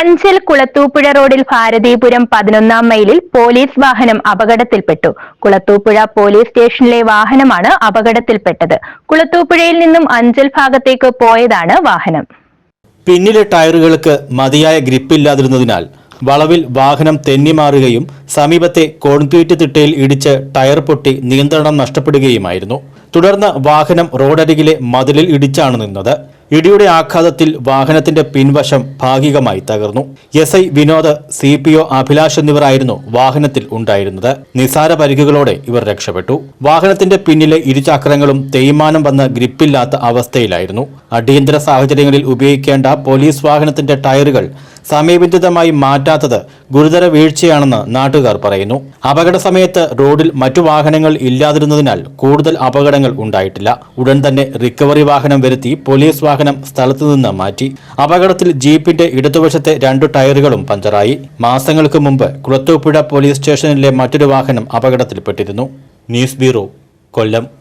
അഞ്ചൽ കുളത്തൂപ്പുഴ റോഡിൽ ഭാരതീപുരം പതിനൊന്നാം മൈലിൽ പോലീസ് വാഹനം അപകടത്തിൽപ്പെട്ടു. കുളത്തൂപ്പുഴ പോലീസ് സ്റ്റേഷനിലെ വാഹനമാണ് അപകടത്തിൽപ്പെട്ടത്. കുളത്തൂപ്പുഴയിൽ നിന്നും അഞ്ചൽ ഭാഗത്തേക്ക് പോയതാണ് വാഹനം. പിന്നിലെ ടയറുകൾക്ക് മതിയായ ഗ്രിപ്പ് ഇല്ലാതിരുന്നതിനാൽ വളവിൽ വാഹനം തെന്നിമാറുകയും സമീപത്തെ കോൺക്രീറ്റ് തിട്ടയിൽ ഇടിച്ച് ടയർ പൊട്ടി നിയന്ത്രണം നഷ്ടപ്പെടുകയുമായിരുന്നു. തുടർന്ന് വാഹനം റോഡരികിലെ മതിലിൽ ഇടിച്ചാണ് നിന്നത്. ഇടിയുടെ ആഘാതത്തിൽ വാഹനത്തിന്റെ പിൻവശം ഭാഗികമായി തകർന്നു. S I Vinod C P O Abhilash എന്നിവരായിരുന്നു വാഹനത്തിൽ ഉണ്ടായിരുന്നത്. നിസാര പരിക്കുകളോടെ ഇവർ രക്ഷപ്പെട്ടു. വാഹനത്തിന്റെ പിന്നിലെ ഇരുചക്രങ്ങളും തേയ്മാനം വന്ന് ഗ്രിപ്പില്ലാത്ത അവസ്ഥയിലായിരുന്നു. അടിയന്തര സാഹചര്യങ്ങളിൽ ഉപയോഗിക്കേണ്ട പോലീസ് വാഹനത്തിന്റെ ടയറുകൾ സമയബന്ധിതമായി മാറ്റാത്തത് ഗുരുതര വീഴ്ചയാണെന്ന് നാട്ടുകാർ പറയുന്നു. അപകട സമയത്ത് റോഡിൽ മറ്റു വാഹനങ്ങൾ ഇല്ലാതിരുന്നതിനാൽ കൂടുതൽ അപകടങ്ങൾ ഉണ്ടായിട്ടില്ല. ഉടൻ തന്നെ റിക്കവറി വാഹനം വരുത്തി പോലീസ് വാഹനം സ്ഥലത്തു നിന്ന് മാറ്റി. അപകടത്തിൽ ജീപ്പിന്റെ ഇടതുവശത്തെ രണ്ടു ടയറുകളും പഞ്ചറായി. മാസങ്ങൾക്ക് മുമ്പ് കുളത്തൂപ്പുഴ പോലീസ് സ്റ്റേഷനിലെ മറ്റൊരു വാഹനം അപകടത്തിൽപ്പെട്ടിരുന്നു. ന്യൂസ് ബ്യൂറോ കൊല്ലം.